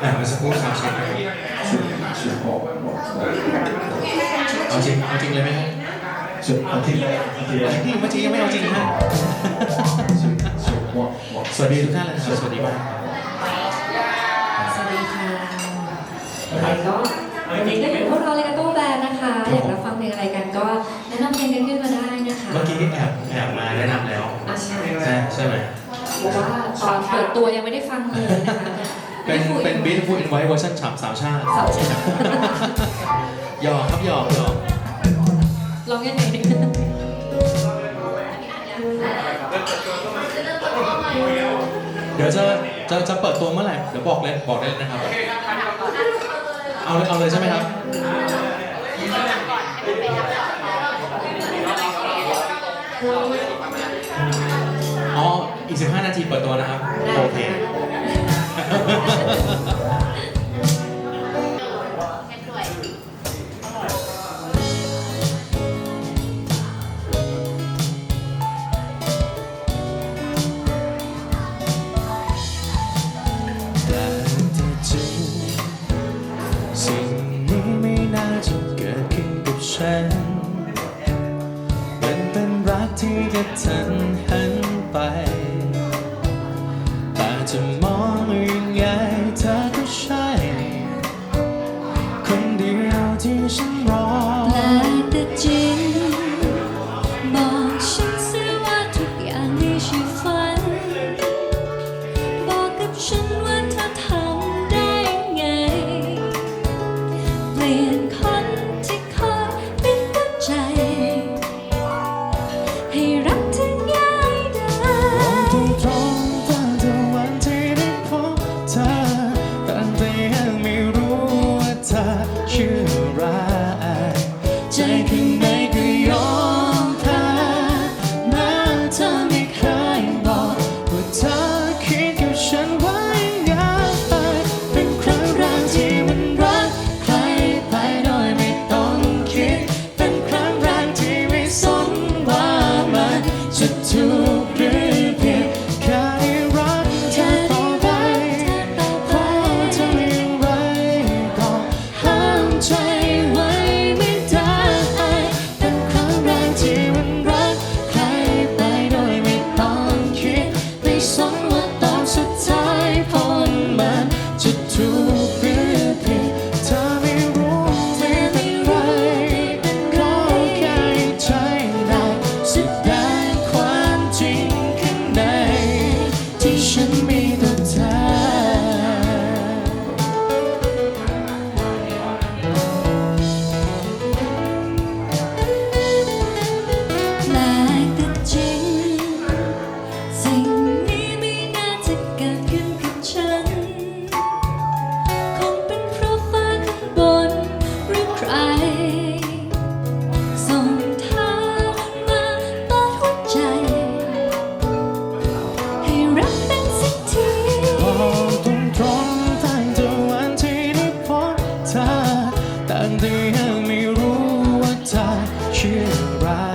แต่มันสกู๊ปสามชั้นเสุดชุดอบอกเอาจริงเอาจริงเลยไหมฮะชุดเอาจริงเลยเอาจริงเมื่อกี้ยังไม่เอาจริงฮะสวัสดีทุกท่านเลยครับสวัสดีมากสวัสดีค่ะก็วันนี้ก็อยู่พวกเราเลยกันโต้แบนนะคะอยากรับฟังเพลงอะไรกันก็แนะนำเพลงกันขึ้นมาได้นะคะ เมื่อกี้แอบแอบมาแนะนำแล้วใช่ใช่ไหมเพราะว่าตอนเปิดตัวยังไม่ได้ฟังเลยนะคะ เป็นเป็น Beautiful in White เวอร์ชันฉ่ำสาวชาติสาวชาหยอกครับหยอกหยอกร้องยังไงเนี่ยเดี๋ยวจะจะจะเปิดตัวเมื่อไหร่เดี๋ยวบอกเลยบอกได้เลยนะครับ เอาเลยเอาเลยใช่ไหมครับอ๋ออีก 15 นาทีเปิดตัวนะครับ โอเค สิ่งนี้ไม่น่าจะเกิดขึ้นกับฉัน มันเป็นรักที่กระทันหันไป แต่จะมองยังไง เธอตั้งแต่ยังไม่รู้ว่าเธอชื่ออะไร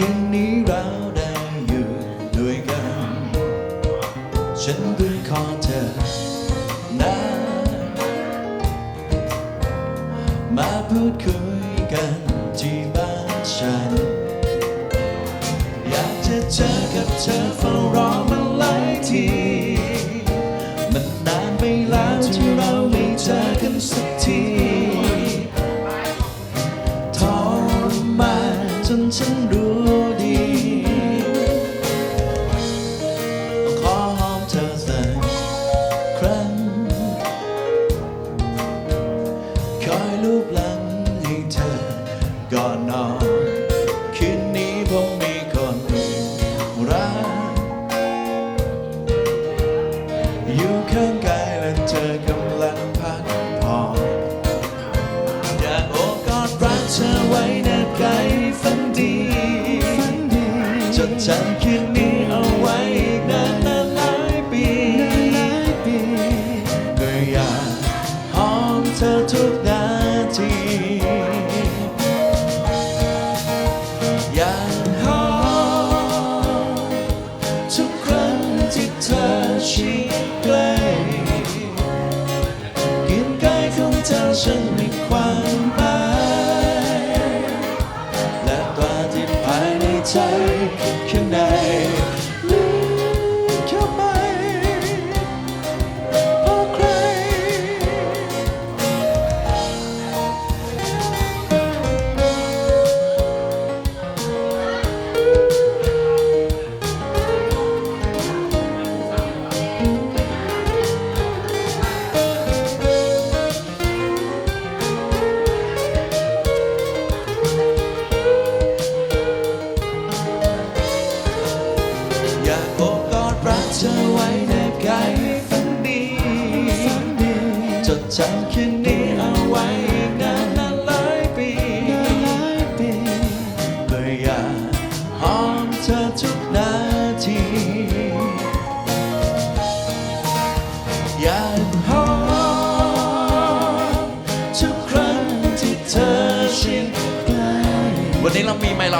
คืงนี้เราได้อยู่ด้วยกัน ฉันเพิ่งขอเธอนะมาพูดคุยกันที่บ้านฉัน อยากจะเจอกับเธอเฝ้ารอมาหลายที turn away.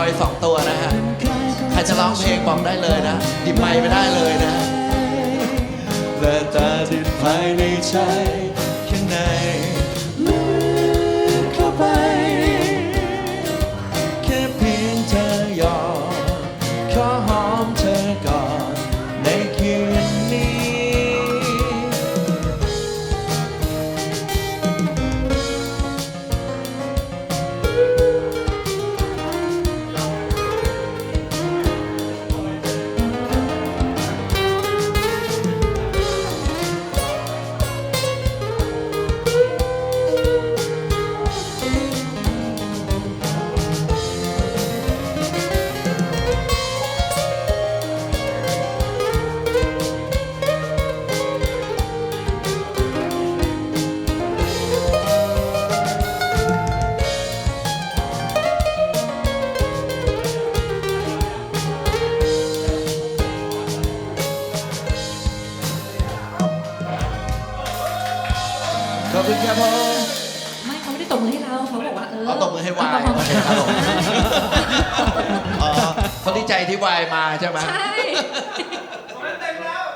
อยสองตัวนะฮะ ใครจะร้องเพลงบอกได้เลยนะ ดิบไปไม่ได้เลยนะและตาดิดภายในใจข้างใน คุณครับผมไม่เขาไม่ได้ตบมือให้เราเขาบอกว่าเออเขาตบมือให้วายเเขาดีใจที่วายมาใช่ไหมใช่